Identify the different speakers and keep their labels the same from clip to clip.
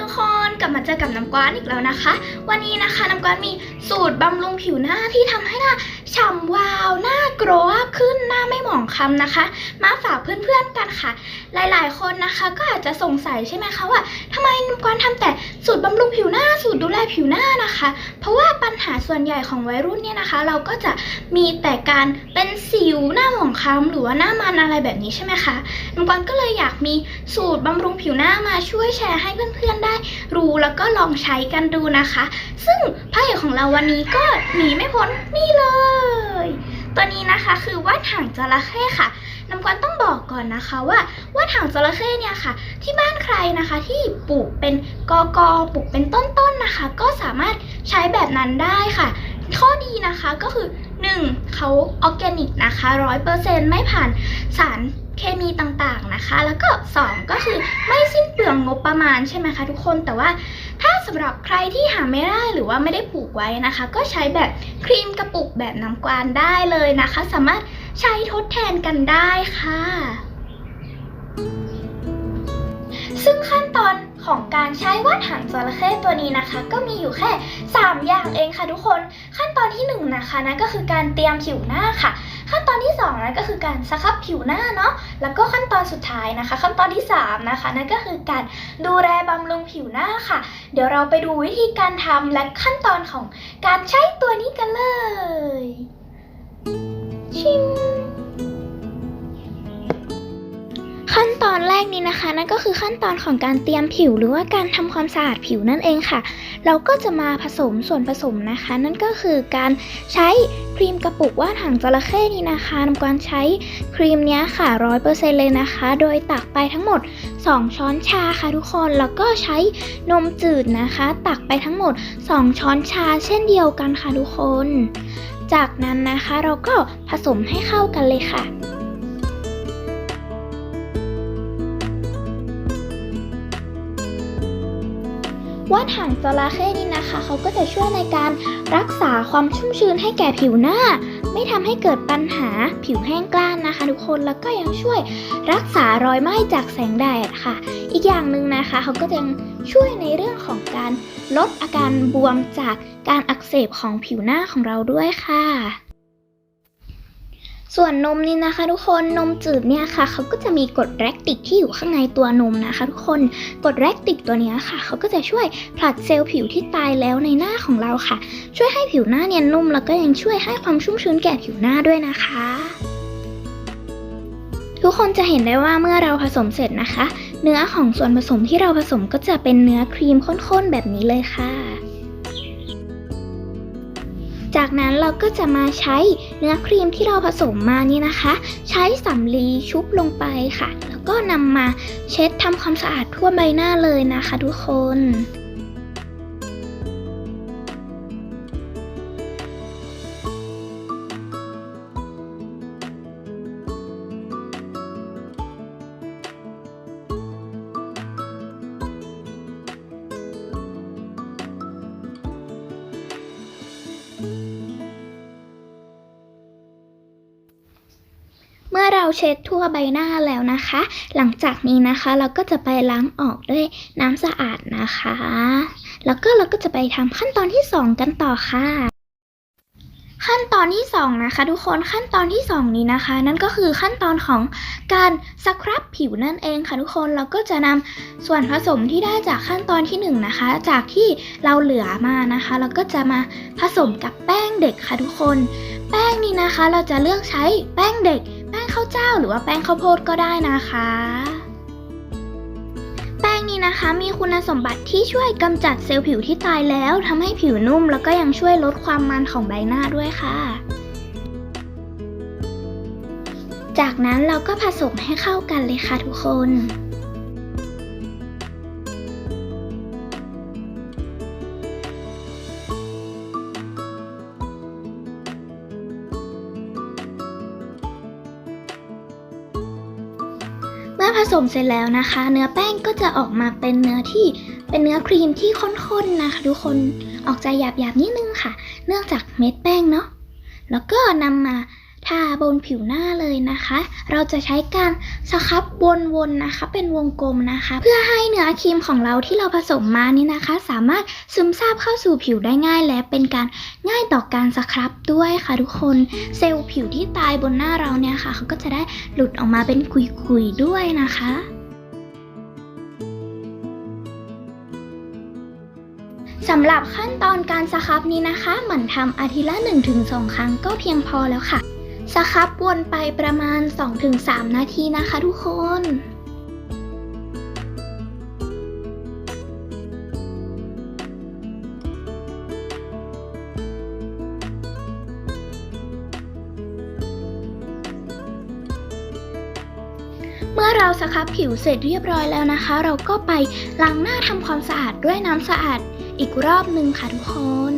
Speaker 1: ทุกคนกลับมาเจอกับน้ำกวานอีกแล้วนะคะ วันนี้นะคะน้ำกวานมีสูตรบำรุงผิวหน้าที่ทำให้หน้าฉ่ำวาวหน้ากรอบขึ้นหน้าไม่หมองคล้ำนะคะ มาฝากเพื่อนๆกันค่ะ หลายๆ คนนะคะก็อาจจะสงสัยใช่ไหมคะว่า ไมน้ำกวานทำแต่สูตรบำรุงผิวหน้าสูตรดูแลผิวหน้านะคะ เพราะว่าปัญหาส่วนใหญ่ของวัยรุ่นเนี่ยนะคะ เราก็จะมีแต่การเป็นสิวหน้าหมองคล้ำหรือว่าหน้ามันอะไรแบบนี้ใช่ไหมคะน้ำกวานก็เลยอยากมีสูตรบำรุงผิวหน้ามาช่วยแชร์ให้เพื่อนๆได้ รู้แล้วก็ลองใช้กันดูนะคะ ซึ่งพระเอกของเราวันนี้ก็หนีไม่พ้นนี่เลย ตัวนี้นะคะคือว่านหางจระเข้ค่ะน้ำกวนต้องบอกก่อนนะคะว่าว่านหางจระเข้เนี่ยค่ะ ที่บ้านใครนะคะที่ปลูกเป็นกอกอปลูกเป็นต้นๆนะคะ ก็สามารถใช้แบบนั้นได้ค่ะ ข้อดีนะคะก็คือ 1. เขาออร์แกนิกนะคะ 100%ไม่ผ่านสาร เคมีต่างๆนะคะ แล้วก็ 2 ก็คือไม่สิ้นเปลืองงบประมาณใช่ไหมคะทุกคนแต่ว่าถ้าสำหรับใครที่หาไม่ได้หรือว่าไม่ได้ปลูกไว้นะคะ ก็ใช้แบบครีมกระปุกแบบน้ำกวานได้เลยนะคะ สามารถใช้ทดแทนกันได้ค่ะ การใช้ว่านหางจระเข้ตัวนี้นะคะ ก็มีอยู่แค่ 3 อย่างเองค่ะทุกคน ขั้นตอนที่1นงนะคะนั่นก็คือการเตรียมผิวหน้าค่ะ ขั้นตอนที่2นั่นก็คือการสครับผิวหน้าเนาะแล้วก็ขั้นตอนสุดท้ายนะคะ ขั้นตอนที่ 3 นะคะ นั่นก็คือการดูแลบำรุงผิวหน้าค่ะ เดี๋ยวเราไปดูวิธีการทำและขั้นตอนของการใช้ตัวนี้กันเลยชิง กนี้นะคะ นั่นก็คือขั้นตอนของการเตรียมผิวหรือว่าการทำความสะอาดผิวนั่นเองค่ะ เราก็จะมาผสมส่วนผสมนะคะ นั่นก็คือการใช้ครีมกระปุกว่านหางจระเข้นี่นะคะนำการใช้ครีมนี้ค่ะร้อยเปอร์เซ็นเลยนะคะ โดยตักไปทั้งหมด 2 ช้อนชาค่ะทุกคน แล้วก็ใช้นมจืดนะคะ ตักไปทั้งหมด 2 ช้อนชา เช่นเดียวกันค่ะทุกคน จากนั้นนะคะเราก็ผสมให้เข้ากันเลยค่ะ ว่านหางจระเข้นี่นะคะ เขาก็จะช่วยในการรักษาความชุ่มชื้นให้แก่ผิวหน้า ไม่ทำให้เกิดปัญหาผิวแห้งกร้านนะคะ ทุกคนแล้วก็ยังช่วยรักษารอยไหม้จากแสงแดดค่ะ อีกอย่างหนึ่งนะคะ เขาก็จะช่วยในเรื่องของการลดอาการบวมจากการอักเสบของผิวหน้าของเราด้วยค่ะ ส่วนนมนี่นะคะ ทุกคนนมจืดเนี่ยค่ะเขาก็จะมีกรดแลคติกที่อยู่ข้างในตัวนมนะคะ ทุกคนกรดแลคติกตัวนี้ค่ะเขาก็จะช่วยผลัดเซลล์ผิวที่ตายแล้วในหน้าของเราค่ะ ช่วยให้ผิวหน้าเนียนนุ่มแล้วก็ยังช่วยให้ความชุ่มชื้นแก่ผิวหน้าด้วยนะคะ ทุกคนจะเห็นได้ว่าเมื่อเราผสมเสร็จนะคะ เนื้อของส่วนผสมที่เราผสมก็จะเป็นเนื้อครีมข้นๆแบบนี้เลยค่ะ จากนั้นเราก็จะมาใช้เนื้อครีมที่เราผสมมานี่นะคะ ใช้สำลีชุบลงไปค่ะ แล้วก็นำมาเช็ดทำความสะอาดทั่วใบหน้าเลยนะคะทุกคน เราเช็ดทั่วใบหน้าแล้วนะคะ หลังจากนี้นะคะเราก็จะไปล้างออกด้วยน้ำสะอาดนะคะ แล้วก็เราก็จะไปทำขั้นตอนที่ 2 กันต่อค่ะขั้นตอนที่ 2 นะคะ ทุกคนขั้นตอนที่ 2 นี้นะคะ นั่นก็คือขั้นตอนของการสครับผิวนั่นเองค่ะทุกคนเราก็จะนำส่วนผสมที่ได้จากขั้นตอนที่ 1 นะคะ จากที่เราเหลือมานะคะ เราก็จะมาผสมกับแป้งเด็กค่ะทุกคน แป้งนี้นะคะเราจะเลือกใช้แป้งเด็ก ข้าวเจ้าหรือว่าแป้งข้าวโพดก็ได้นะคะ แป้งนี้นะคะมีคุณสมบัติที่ช่วยกำจัดเซลล์ผิวที่ตายแล้วทำให้ผิวนุ่ม แล้วก็ยังช่วยลดความมันของใบหน้าด้วยค่ะ จากนั้นเราก็ผสมให้เข้ากันเลยค่ะทุกคน ผสมเสร็จแล้วนะคะ เนื้อแป้งก็จะออกมาเป็นเนื้อที่เป็นเนื้อครีมที่ข้นๆนะคะ ทุกคนออกจะหยาบๆนิดนึงค่ะ เนื่องจากเม็ดแป้งเนาะแล้วก็นำมา ทาบนผิวหน้าเลยนะคะ เราจะใช้การสครับวนๆนะคะ เป็นวงกลมนะคะ เพื่อให้เนื้อครีมของเราที่เราผสมมานี่นะคะ สามารถซึมซาบเข้าสู่ผิวได้ง่าย และเป็นการง่ายต่อการสครับด้วยค่ะทุกคนเซลล์ผิวที่ตายบนหน้าเราเนี่ยค่ะเขาก็จะได้หลุดออกมาเป็นคุยๆด้วยนะคะสำหรับขั้นตอนการสครับนี้นะคะ หมั่นทำอาทิตย์ละ 1-2 ครั้งก็เพียงพอแล้วค่ะ สครับวนไปประมาณ 2-3 นาทีนะคะทุกคนเมื่อเราสครับผิวเสร็จเรียบร้อยแล้วนะคะ เราก็ไปล้างหน้าทำความสะอาดด้วยน้ำสะอาดอีกรอบหนึ่งค่ะทุกคน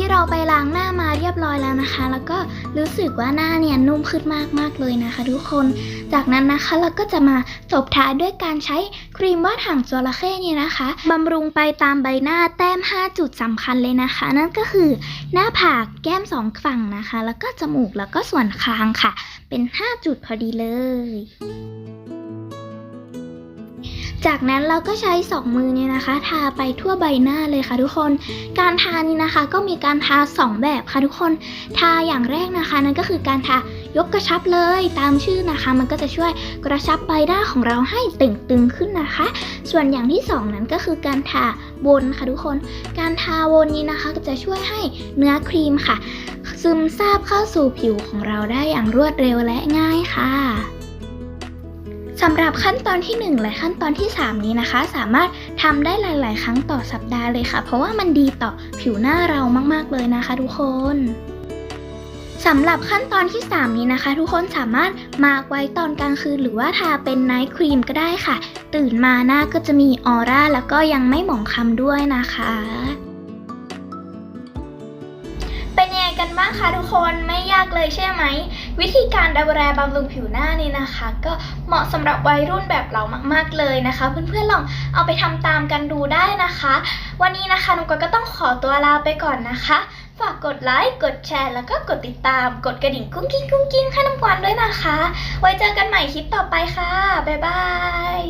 Speaker 1: ที่เราไปล้างหน้ามาเรียบร้อยแล้วนะคะ แล้วก็รู้สึกว่าหน้าเนี่ยนุ่มขึ้นมากๆเลยนะคะ ทุกคน จากนั้นนะคะเราก็จะมาตบท้ายด้วยการใช้ครีมวาดหางจระเข้เนี่ยนะคะบำรุงไปตามใบหน้าแต้ม 5 จุดสำคัญเลยนะคะ นั่นก็คือหน้าผากแก้มสองฝั่งนะคะ แล้วก็จมูกแล้วก็ส่วนคางค่ะ เป็น 5 จุดพอดีเลย จากนั้นเราก็ใช้ 2 มือเนี่ยนะคะ ทาไปทั่วใบหน้าเลยค่ะทุกคน การทานี้นะคะก็มีการทา 2 แบบค่ะทุกคน ทาอย่างแรกนะคะ นั่นก็คือการทายกกระชับเลยตามชื่อนะคะ มันก็จะช่วยกระชับใบหน้าของเราให้เต่งตึงขึ้นนะคะ ส่วนอย่างที่ 2 นั้นก็คือการทาวนค่ะทุกคน การทาวนนี้นะคะก็จะช่วยให้เนื้อครีมค่ะ ซึมซาบเข้าสู่ผิวของเราได้อย่างรวดเร็วและง่ายค่ะ สำหรับขั้นตอนที่ 1 และขั้นตอนที่ 3 นี้นะคะ สามารถทำได้หลาย ๆ ครั้งต่อสัปดาห์เลยค่ะ เพราะว่ามันดีต่อผิวหน้าเรามาก ๆ เลยนะคะ ทุกคนสำหรับขั้นตอนที่ 3 นี้นะคะ ทุกคนสามารถมาไว้ตอนกลางคืน หรือว่าทาเป็นไนท์ครีมก็ได้ค่ะ ตื่นมาหน้าก็จะมีออร่าแล้วก็ยังไม่หมองคล้ำด้วยนะคะ นบ้างคะทุกคนไม่ยากเลยใช่ไหม วิธีการดูแลบำรุงผิวหน้านี่นะคะ ก็เหมาะสำหรับวัยรุ่นแบบเรามากๆเลยนะคะ เพื่อนๆลองเอาไปทำตามกันดูได้นะคะ วันนี้นะคะนุกก็ต้องขอตัวลาไปก่อนนะคะ ฝากกดไลค์กดแชร์แล้วก็กดติดตาม กดกระดิ่งกุ้งกิ้งกุ้งกิ้งให้น้ำกวนด้วยนะคะ ไว้เจอกันใหม่คลิปต่อไปค่ะบ๊ายบาย